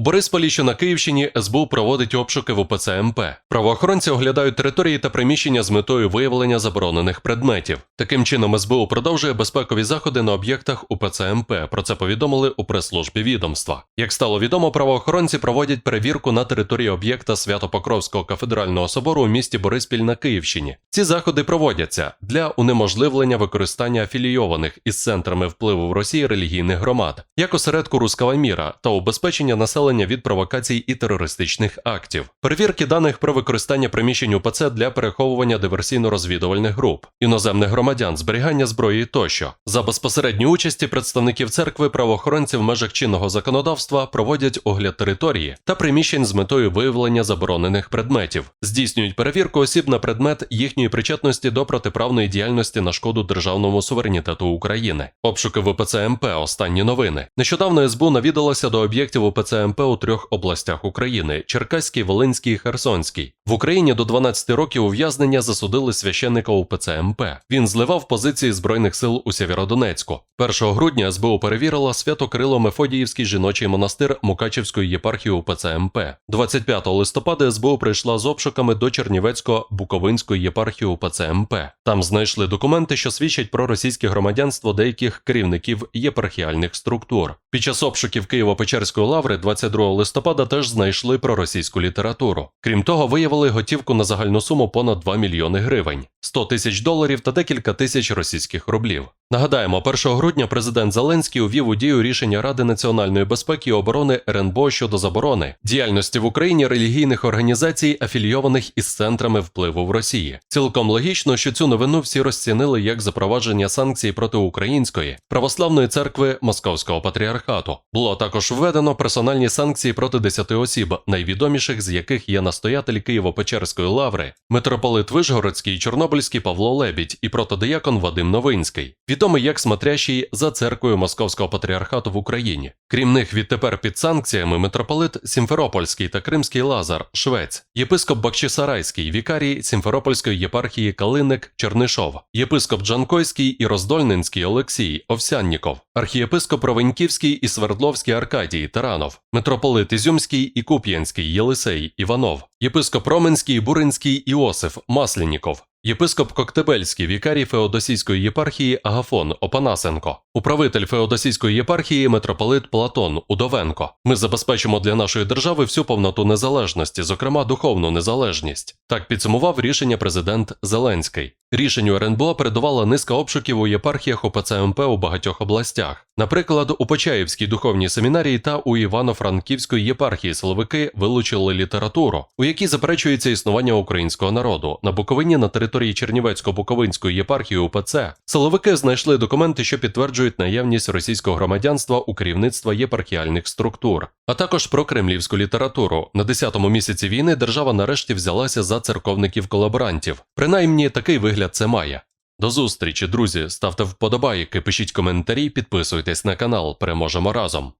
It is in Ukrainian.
У Борисполі, що на Київщині, СБУ проводить обшуки в УПЦ МП. Правоохоронці оглядають території та приміщення з метою виявлення заборонених предметів. Таким чином, СБУ продовжує безпекові заходи на об'єктах УПЦ МП. Про це повідомили у прес-службі відомства. Як стало відомо, правоохоронці проводять перевірку на території об'єкта Свято-Покровського кафедрального собору у місті Бориспіль на Київщині. Ці заходи проводяться для унеможливлення використання афілійованих із центрами впливу в Росії релігійних громад, як осередку рускава міра та убезпечення населення від провокацій і терористичних актів, перевірки даних про використання приміщень УПЦ для переховування диверсійно-розвідувальних груп, іноземних громадян, зберігання зброї тощо. За безпосередньої участі представників церкви правоохоронці в межах чинного законодавства проводять огляд території та приміщень з метою виявлення заборонених предметів, здійснюють перевірку осіб на предмет їхньої причетності до протиправної діяльності на шкоду державному суверенітету України. Обшуки в УПЦ МП. Останні новини. Нещодавно СБУ навідалося до об'єктів УПЦ МП у трьох областях України: Черкаській, Волинській і Херсонській. В Україні до 12 років ув'язнення засудили священника УПЦ МП. Він зливав позиції збройних сил у Сєвєродонецьку. 1 грудня СБУ перевірила Свято-Кирило-Мефодіївський жіночий монастир Мукачівської єпархії УПЦ МП. 25 листопада СБУ прийшла з обшуками до Чернівецько-Буковинської єпархії УПЦ МП. Там знайшли документи, що свідчать про російське громадянство деяких керівників єпархіальних структур. Під час обшуків Києво-Печерської лаври 22 листопада теж знайшли проросійську літературу. Крім того, виявили готівку на загальну суму понад 2 мільйони гривень, 100 тисяч доларів та декілька тисяч російських рублів. Нагадаємо, 1 грудня президент Зеленський увів у дію рішення Ради національної безпеки і оборони РНБО щодо заборони діяльності в Україні релігійних організацій, афілійованих із центрами впливу в Росії. Цілком логічно, що цю новину всі розцінили як запровадження санкцій проти української православної церкви Московського патріархату. Було також введено персональні санкції проти 10 осіб, найвідоміших з яких є настоятель Києво-Печерської лаври, митрополит Вишгородський, і Чорнобильський Павло Лебідь і протодиякон Вадим Новинський, відомий як смотрящий за церквою Московського патріархату в Україні. Крім них, відтепер під санкціями митрополит Сімферопольський та Кримський Лазар, Швець, єпископ Бакчисарайський, вікарій Сімферопольської єпархії Калиник Чернишов, єпископ Джанкойський і Роздольнинський Олексій Овсянніков, архієпископ Ровеньківський і Свердловський Аркадій Таранов, митрополит Ізюмський і Куп'янський Єлисей Іванов, єпископ Роменський Буринський Іосиф Маслініков, Єпископ Коктебельський, вікарій Феодосійської єпархії Агафон Опанасенко, управитель Феодосійської єпархії митрополит Платон Удовенко. Ми забезпечимо для нашої держави всю повноту незалежності, зокрема духовну незалежність. Так підсумував рішення президент Зеленський. Рішенню РНБО передувала низка обшуків у єпархіях ОПЦ МП у багатьох областях. Наприклад, у Почаївській духовній семінарії та у Івано-Франківської єпархії силовики вилучили літературу, у якій заперечується існування українського народу. На Буковині на території Чернівецько-Буковинської єпархії УПЦ силовики знайшли документи, що підтверджують наявність російського громадянства у керівництва єпархіальних структур, а також про кремлівську літературу. На 10-му місяці війни держава нарешті взялася за церковників-колаборантів. Принаймні такий вигляд це має. До зустрічі, друзі. Ставте вподобайки, пишіть коментарі, підписуйтесь на канал. Переможемо разом.